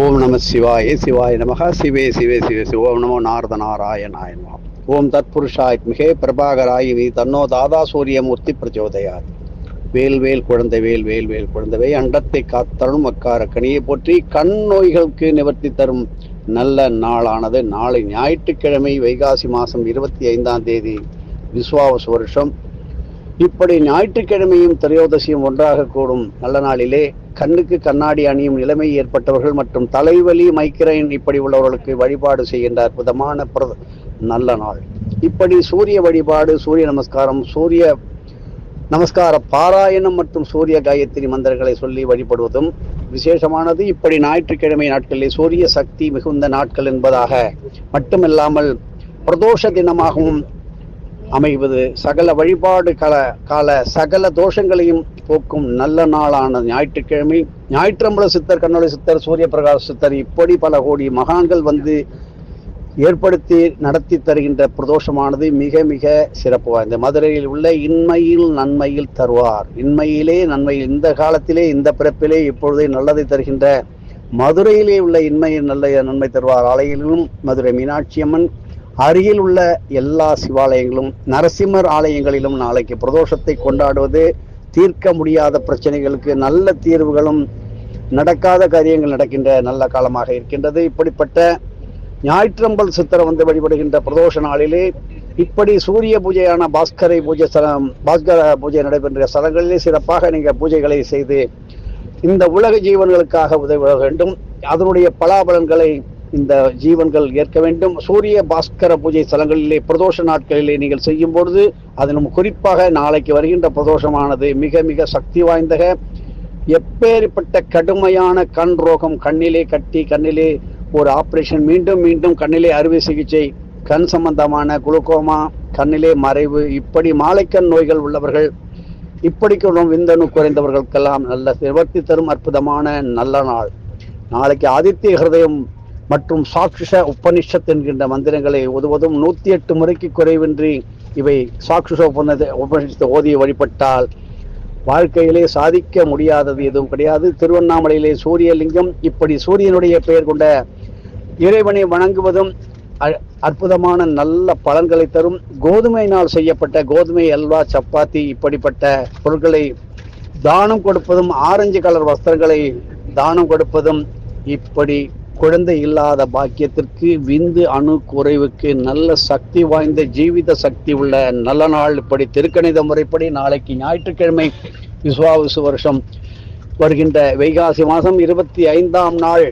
ஓம் நம சிவாய சிவாய நமக சிவே சிவே சிவே சிவ. ஓம் நமோ நாரத நாராயணாய நமः ஓம் தத்புருஷாய் மிகே பிரபாகராய் நீ தன்னோ தாதா சூரியமூர்த்தி பிரச்சோதயாத். வேல் வேல் குழந்தை வேல் வேல் வேல் குழந்தவை அண்டத்தை காத்தரும் அக்கார கனியை போற்றி கண் நோய்களுக்கு நிவர்த்தி தரும் நல்ல நாளானது நாளை ஞாயிற்றுக்கிழமை வைகாசி மாதம் இருபத்தி ஐந்தாம் தேதி விஸ்வாவச வருஷம். இப்படி ஞாயிற்றுக்கிழமையும் திரையோதசியும் ஒன்றாக கூடும் நல்ல நாளிலே கண்ணுக்கு கண்ணாடி அணியும் நிலைமை ஏற்பட்டவர்கள் மற்றும் தலைவலி மைக்ரைன் இப்படி உள்ளவர்களுக்கு வழிபாடு செய்கின்ற அற்புதமான நல்ல நாள். இப்படி சூரிய வழிபாடு சூரிய நமஸ்காரம் சூரிய நமஸ்கார பாராயணம் மற்றும் சூரிய காயத்ரி மந்திரங்களை சொல்லி வழிபடுவதும் விசேஷமானது. இப்படி ஞாயிற்றுக்கிழமை நாட்களில் சூரிய சக்தி மிகுந்த நாட்கள் என்பதாக மட்டுமில்லாமல் பிரதோஷ தினமாகவும் அமைவது. சகல வழிபாடு கல கால சகல தோஷங்களையும் போக்கும் நல்ல நாளான ஞாயிற்றுக்கிழமை. ஞாயிற்றம்பல சித்தர் கண்ணொளி சித்தர் சூரிய பிரகாஷ் சித்தர் இப்படி பல கோடி மகான்கள் வந்து ஏற்படுத்தி நடத்தி தருகின்ற பிரதோஷமானது மிக மிக சிறப்பு வாய்ந்த மதுரையில் உள்ள இன்மையில் நன்மையில் தருவார். இன்மையிலே நன்மையில் இந்த காலத்திலே இந்த பிறப்பிலே இப்பொழுதே நல்லதை தருகின்ற மதுரையிலே உள்ள இன்மையில் நல்ல நன்மை தருவார். ஆலையிலும் மதுரை மீனாட்சி அம்மன் அருகில் உள்ள எல்லா சிவாலயங்களும் நரசிம்மர் ஆலயங்களிலும் நாளைக்கு பிரதோஷத்தை கொண்டாடுவது தீர்க்க முடியாத பிரச்சனைகளுக்கு நல்ல தீர்வுகளும் நடக்காத காரியங்கள் நடக்கின்ற நல்ல காலமாக இருக்கின்றது. இப்படிப்பட்ட ஞாயிற்றம்பல் சித்திரை வந்து வழிபடுகின்ற பிரதோஷ நாளிலே இப்படி சூரிய பூஜையான பாஸ்கரை பூஜை ஸ்தலம் பாஸ்கர பூஜை நடைபெறுகிற ஸ்தலங்களிலே சிறப்பாக நீங்கள் பூஜைகளை செய்து இந்த உலக ஜீவன்களுக்காக உதவ வேண்டும். அதனுடைய பலாபலன்களை இந்த ஜீவன்கள் ஏற்க வேண்டும். சூரிய பாஸ்கர பூஜை ஸ்தலங்களிலே பிரதோஷ நாட்களிலே நீங்கள் செய்யும் பொழுது அதிலும் குறிப்பாக நாளைக்கு வருகின்ற பிரதோஷமானது மிக மிக சக்தி வாய்ந்தக. எப்பேற்பட்ட கடுமையான கண் ரோகம் கண்ணிலே கட்டி கண்ணிலே ஒரு ஆப்ரேஷன் மீண்டும் மீண்டும் கண்ணிலே அறுவை சிகிச்சை கண் சம்பந்தமான குளுக்கோமா கண்ணிலே மறைவு இப்படி மாலைக்கண் நோய்கள் உள்ளவர்கள் இப்படிக்கு விந்தணு குறைந்தவர்களுக்கெல்லாம் நல்ல நிவர்த்தி தரும் அற்புதமான நல்ல நாள். நாளைக்கு ஆதித்ய ஹிருதயம் மற்றும் சாக்ஷிஷ உபனிஷத் என்கின்ற மந்திரங்களை ஓதுவதும் நூத்தி எட்டு முறைக்கு குறைவின்றி இவை சாக்ஷிஷ உபநித உபனிஷத்தை ஓதிய வழிபட்டால் வாழ்க்கையிலே சாதிக்க முடியாதது எதுவும் கிடையாது. திருவண்ணாமலையிலே சூரியலிங்கம் இப்படி சூரியனுடைய பெயர் கொண்ட இறைவனை வணங்குவதும் அ- அற்புதமான நல்ல பலன்களை தரும். கோதுமையினால் செய்யப்பட்ட கோதுமை அல்வா சப்பாத்தி இப்படிப்பட்ட பொருட்களை தானம் கொடுப்பதும் ஆரஞ்சு கலர் வஸ்திரங்களை தானம் கொடுப்பதும் இப்படி குழந்தை இல்லாத பாக்கியத்திற்கு விந்து அணு குறைவுக்கு நல்ல சக்தி வாய்ந்த ஜீவித சக்தி உள்ள நல்ல நாள். இப்படி திருக்கணித முறைப்படி நாளைக்கு ஞாயிற்றுக்கிழமை விஸ்வாவிசு வருஷம் வருகின்ற வைகாசி மாதம் இருபத்தி ஐந்தாம் நாள்.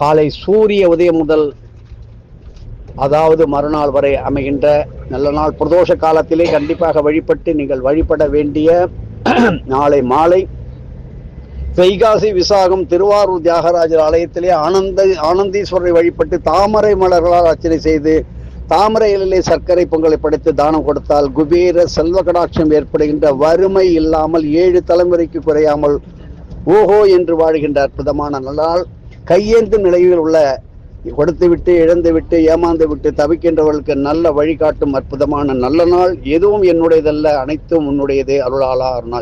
காலை சூரிய உதயம் முதல் அதாவது மறுநாள் வரை அமைகின்ற நல்ல நாள். பிரதோஷ காலத்திலே கண்டிப்பாக வழிபட்டு நீங்கள் வழிபட வேண்டிய நாளை மாலை வைகாசி விசாகம் திருவாரூர் தியாகராஜர் ஆலயத்திலே ஆனந்த ஆனந்தீஸ்வரரை வழிபட்டு தாமரை மலர்களால் அர்ச்சனை செய்து தாமரை இலையிலே சர்க்கரை பொங்கலை படைத்து தானம் கொடுத்தால் குபேர செல்வ கடாட்சம் ஏற்படுகின்ற வறுமை இல்லாமல் ஏழு தலைமுறைக்கு குறையாமல் ஓஹோ என்று வாழ்கின்ற அற்புதமான நல்லால் கையேந்தும் நிலையில் உள்ள கொடுத்துவிட்டு இழந்துவிட்டு ஏமாந்துவிட்டு ஏமாந்து விட்டு தவிக்கின்றவர்களுக்கு நல்ல வழிகாட்டும் அற்புதமான நல்ல நாள். எதுவும் என்னுடையதல்ல அனைத்தும் உன்னுடையதே அருளாளா அருணா